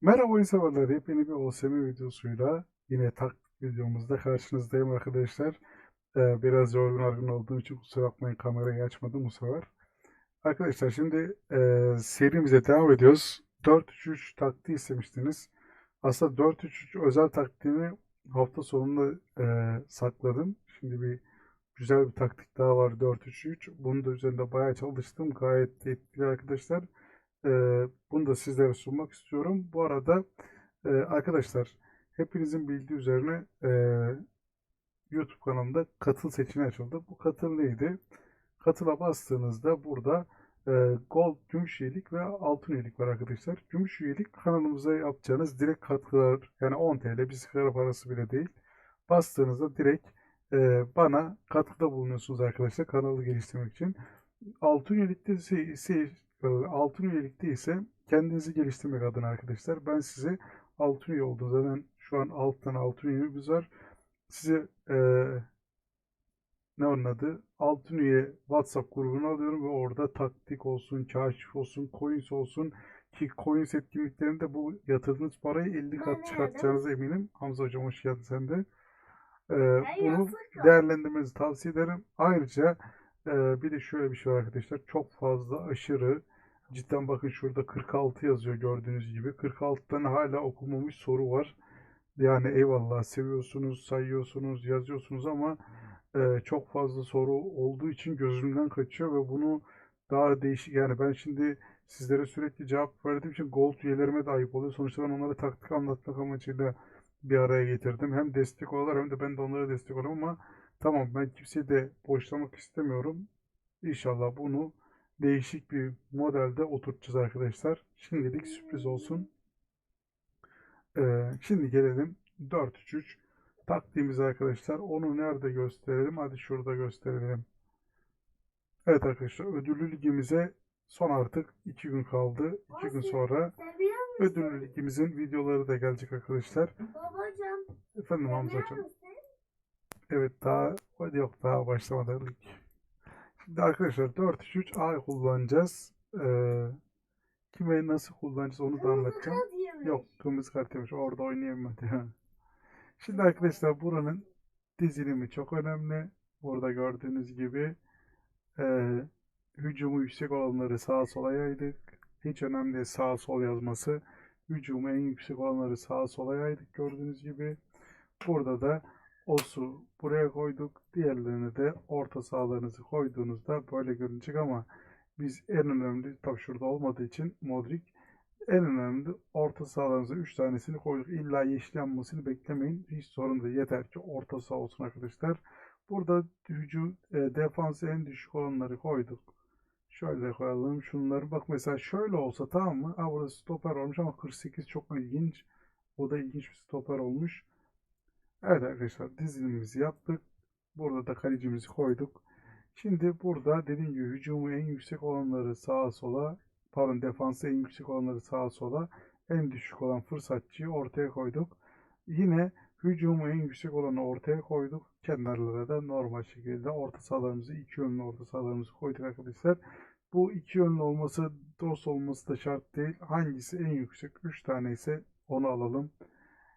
Merhaba oyun. Yepyeni bir OSM videosuyla yine taktik videomuzda karşınızdayım arkadaşlar. Ee, biraz yorgun argın olduğum için kusura bakmayın kamerayı açmadım bu sefer. Arkadaşlar şimdi e, serimize devam ediyoruz. 4-3-3 taktiği istemiştiniz. Aslında 4-3-3 özel taktiğini hafta sonunda e, sakladım. Şimdi bir güzel bir taktik daha var 4-3-3. Bunu da üzerinde bayağı çalıştım. Gayet etkili arkadaşlar. Ee, bunu da sizlere sunmak istiyorum. Bu arada e, arkadaşlar hepinizin bildiği üzerine e, YouTube kanalımda katıl seçeneği açıldı. Bu katıl neydi? Katıla bastığınızda burada e, Gold gümüş üyelik ve altın üyelik var arkadaşlar. Gümüş üyelik kanalımıza yapacağınız direkt katkılar yani 10 TL bir sigara parası bile değil. Bastığınızda direkt bana katkıda bulunuyorsunuz arkadaşlar kanalı geliştirmek için. Altın üyelikte ise e, altın üyelikte ise kendinizi geliştirmek adına arkadaşlar. Ben size altın üye oldum. Zaten şu an alttan altın üyemiz var. Size e, ne onun adı? Altın üye WhatsApp grubuna alıyorum ve orada taktik olsun, kaşif olsun, coins olsun ki coins etkinliklerinde bu yatırdığınız parayı 50 kat çıkartacağınıza eminim. Hamza hocam hoş geldin sen de. E, bunu değerlendirmenizi tavsiye ederim. Ayrıca e, bir de şöyle bir şey var arkadaşlar. Çok fazla aşırı cidden bakın şurada 46 yazıyor gördüğünüz gibi. 46 tane hala okunmamış soru var. Yani eyvallah seviyorsunuz, sayıyorsunuz, yazıyorsunuz ama e, çok fazla soru olduğu için gözümden kaçıyor ve bunu daha değişik yani ben şimdi sizlere sürekli cevap verdiğim için gold üyelerime de ayıp oluyor. Sonuçta ben onlara taktik anlatmak amacıyla bir araya getirdim. Hem destek olarak hem de ben de onlara destek oluyorum ama tamam ben kimseyi de boşlamak istemiyorum. İnşallah bunu değişik bir modelde oturtacağız arkadaşlar. Şimdilik sürpriz olsun. Ee, şimdi gelelim 4-3-3 taktiğimiz arkadaşlar. Onu nerede gösterelim? Hadi şurada gösterelim. Evet arkadaşlar ödüllü ligimize son artık 2 gün kaldı. 2 gün sonra ödüllü ligimizin videoları da gelecek arkadaşlar. Babacığım. Efendim Hamzacığım. Evet daha yok daha başlamadı lig. Şimdi arkadaşlar 4-3-3 A kullanacağız. Ee, kime nasıl kullanacağız onu da anlatacağım. Yok kırmızı kart yemiş. Orada oynayamadı. ya. Şimdi arkadaşlar buranın dizilimi çok önemli. Burada gördüğünüz gibi e, hücumu yüksek olanları sağa sola yaydık. Hiç önemli değil sağa sol yazması. Hücumu en yüksek olanları sağa sola yaydık gördüğünüz gibi. Burada da osu buraya koyduk. Diğerlerini de orta sahalarınızı koyduğunuzda böyle görünecek ama biz en önemli tabii şurada olmadığı için Modric en önemli orta sahalarınıza 3 tanesini koyduk. İlla yeşil yanmasını beklemeyin. Hiç sorun değil. Yeter ki orta saha olsun arkadaşlar. Burada hücum e, defansı en düşük olanları koyduk. Şöyle koyalım. Şunları bak mesela şöyle olsa tamam mı? Ha burada stoper olmuş ama 48 çok ilginç. O da ilginç bir stoper olmuş. Evet arkadaşlar dizilimimizi yaptık. Burada da kalecimizi koyduk. Şimdi burada dediğim gibi hücumu en yüksek olanları sağa sola pardon defansı en yüksek olanları sağa sola en düşük olan fırsatçıyı ortaya koyduk. Yine hücumu en yüksek olanı ortaya koyduk. Kenarlara da normal şekilde orta sahalarımızı iki yönlü orta sahalarımızı koyduk arkadaşlar. Bu iki yönlü olması dost olması da şart değil. Hangisi en yüksek? 3 tane ise onu alalım.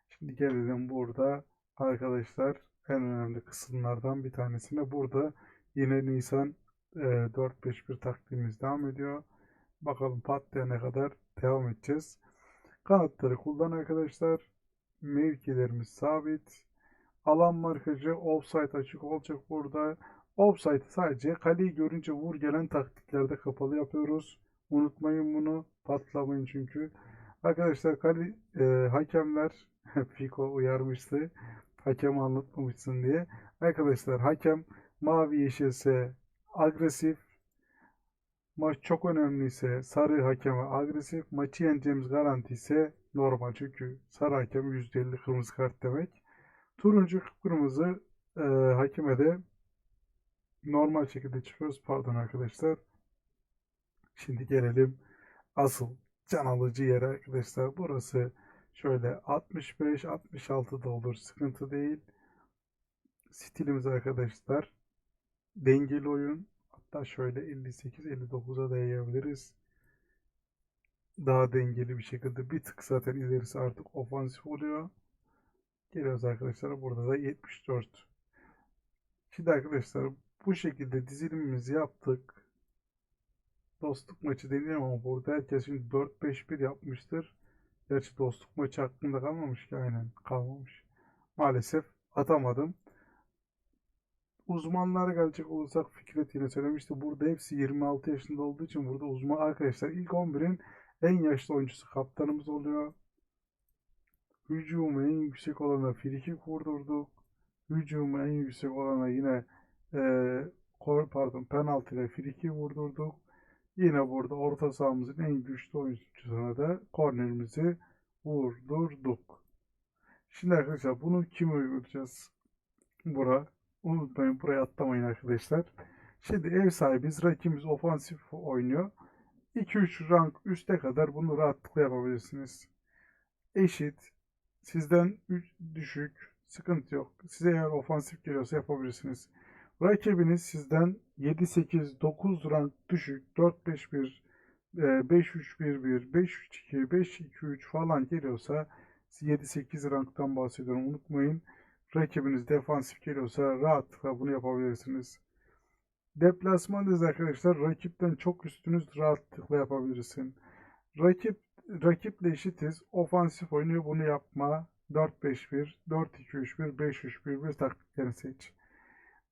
Şimdi gelelim burada arkadaşlar en önemli kısımlardan bir tanesine. Burada yine Nisan e, 4-5-1 taktiğimiz devam ediyor. Bakalım patlayana kadar devam edeceğiz. Kanatları kullan arkadaşlar. Mevkilerimiz sabit. Alan markajı offside açık olacak burada. Offside sadece kaleyi görünce vur gelen taktiklerde kapalı yapıyoruz. Unutmayın bunu. Patlamayın çünkü. Arkadaşlar kale e, hakemler Fiko uyarmıştı. Hakem anlatmamışsın diye. Arkadaşlar hakem mavi yeşilse agresif, Maç çok önemliyse sarı hakeme agresif, maçı yeneceğimiz garanti ise normal. Çünkü sarı hakem %50 kırmızı kart demek. Turuncu kırmızı e, hakeme de normal şekilde çıkıyoruz. Pardon arkadaşlar. Şimdi gelelim asıl can alıcı yere arkadaşlar. Burası şöyle 65-66 da olur. Sıkıntı değil. Stilimiz arkadaşlar. Dengeli oyun. Hatta şöyle 58-59'a da yayabiliriz. daha dengeli bir şekilde bir tık zaten ilerisi artık ofansif oluyor. Geliyoruz arkadaşlar. Burada da 74. Şimdi arkadaşlar bu şekilde dizilimimizi yaptık. Dostluk maçı deniyor ama burada herkes şimdi 4-5-1 yapmıştır. Gerçi dostluk maçı hakkında kalmamış ki aynen kalmamış. Maalesef atamadım. Uzmanlara gelecek olursak Fikret yine söylemişti. Burada hepsi 26 yaşında olduğu için burada uzman arkadaşlar ilk 11'in en yaşlı oyuncusu kaptanımız oluyor. Hücumu en yüksek olana friki vurdurduk. Hücumu en yüksek olana yine e, kor- pardon penaltı ile friki vurdurduk. Yine burada orta sahamızın en güçlü oyuncusuna da kornerimizi vurdurduk. Şimdi arkadaşlar bunu kim uygulayacağız? Bura. Unutmayın buraya atlamayın arkadaşlar. Şimdi ev sahibiz. Rakibimiz ofansif oynuyor. 2-3 rank üste kadar bunu rahatlıkla yapabilirsiniz. Eşit. Sizden üç- düşük. Sıkıntı yok. Size eğer ofansif geliyorsa yapabilirsiniz. Rakibiniz sizden 7-8-9 rank düşük. 4-5-1, e, 5-3-1-1, 5-3-2, 5-2-3 falan geliyorsa 7-8 ranktan bahsediyorum. Unutmayın. Rakibiniz defansif geliyorsa rahatlıkla bunu yapabilirsiniz. Deplasmandayız arkadaşlar. Rakipten çok üstünüz rahatlıkla yapabilirsin. Rakip rakiple eşitiz. Ofansif oynuyor bunu yapma. 4-5-1, 4-2-3-1, 5-3-1-1 taktiklerini seç.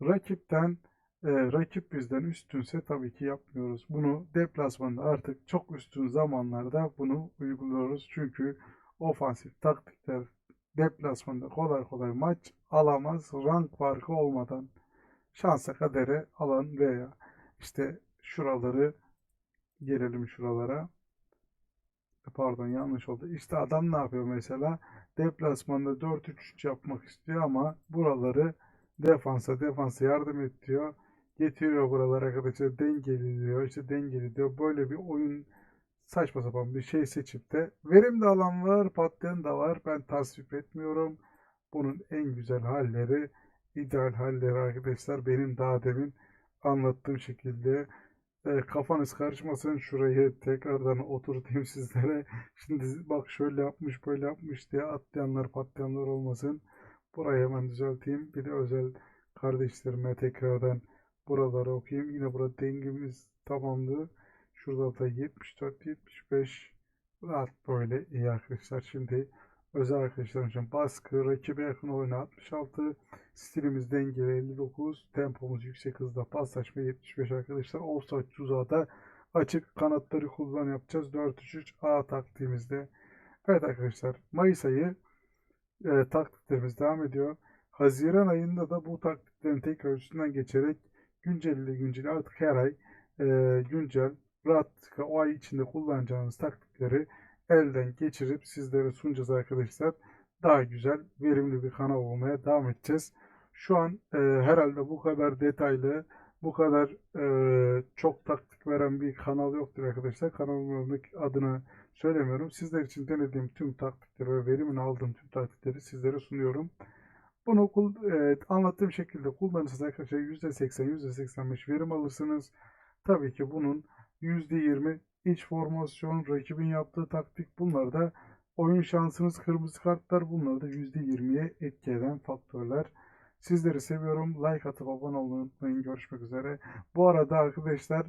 Rakipten e, rakip bizden üstünse tabii ki yapmıyoruz. Bunu deplasmanda artık çok üstün zamanlarda bunu uyguluyoruz. Çünkü ofansif taktikler deplasmanda kolay kolay maç alamaz. Rank farkı olmadan şansa kadere alan veya işte şuraları gelelim şuralara. Pardon yanlış oldu. İşte adam ne yapıyor mesela? Deplasmanda 4-3-3 yapmak istiyor ama buraları defansa defansa yardım et diyor. Getiriyor buralara arkadaşlar dengeli diyor. İşte dengeli diyor. Böyle bir oyun saçma sapan bir şey seçip de verimli alan var, patlayan da var. Ben tasvip etmiyorum. Bunun en güzel halleri, ideal halleri arkadaşlar benim daha demin anlattığım şekilde e, kafanız karışmasın şurayı tekrardan oturtayım sizlere. Şimdi bak şöyle yapmış böyle yapmış diye atlayanlar patlayanlar olmasın. Burayı hemen düzelteyim. Bir de özel kardeşlerime tekrardan buraları okuyayım. Yine burada dengimiz tamamdı. Şurada da 74 75 rahat böyle iyi arkadaşlar. Şimdi özel arkadaşlarım için baskı, rakibe yakın oyunu 66, stilimiz dengeli 59, tempomuz yüksek hızda paslaşma 75 arkadaşlar. Offside tuzağı da açık kanatları kullan yapacağız. 4-3-3 A taktiğimizde. Evet arkadaşlar Mayıs ayı e, taktiklerimiz devam ediyor. Haziran ayında da bu taktiklerin tekrar üstünden geçerek güncel güncel artık her ay e, güncel rahatlıkla o ay içinde kullanacağınız taktikleri elden geçirip sizlere sunacağız arkadaşlar. Daha güzel, verimli bir kanal olmaya devam edeceğiz. Şu an e, herhalde bu kadar detaylı, bu kadar e, çok taktik veren bir kanal yoktur arkadaşlar. Kanalımın adını söylemiyorum. Sizler için denediğim tüm taktikleri ve verimini aldığım tüm taktikleri sizlere sunuyorum. Bunu e, anlattığım şekilde kullanırsanız arkadaşlar %80, %85 verim alırsınız. Tabii ki bunun %20 iç formasyon, rakibin yaptığı taktik bunlar da oyun şansınız, kırmızı kartlar bunlar da %20'ye etki eden faktörler. Sizleri seviyorum. Like atıp abone olmayı unutmayın. Görüşmek üzere. Bu arada arkadaşlar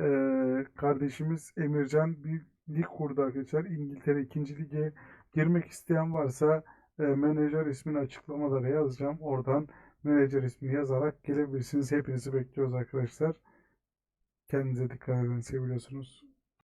eee, kardeşimiz Emircan bir lig kurdu arkadaşlar. İngiltere 2. lige girmek isteyen varsa eee, menajer ismini açıklamalara yazacağım. Oradan menajer ismini yazarak gelebilirsiniz. Hepinizi bekliyoruz arkadaşlar. Kendinize dikkat edin. Seviyorsunuz.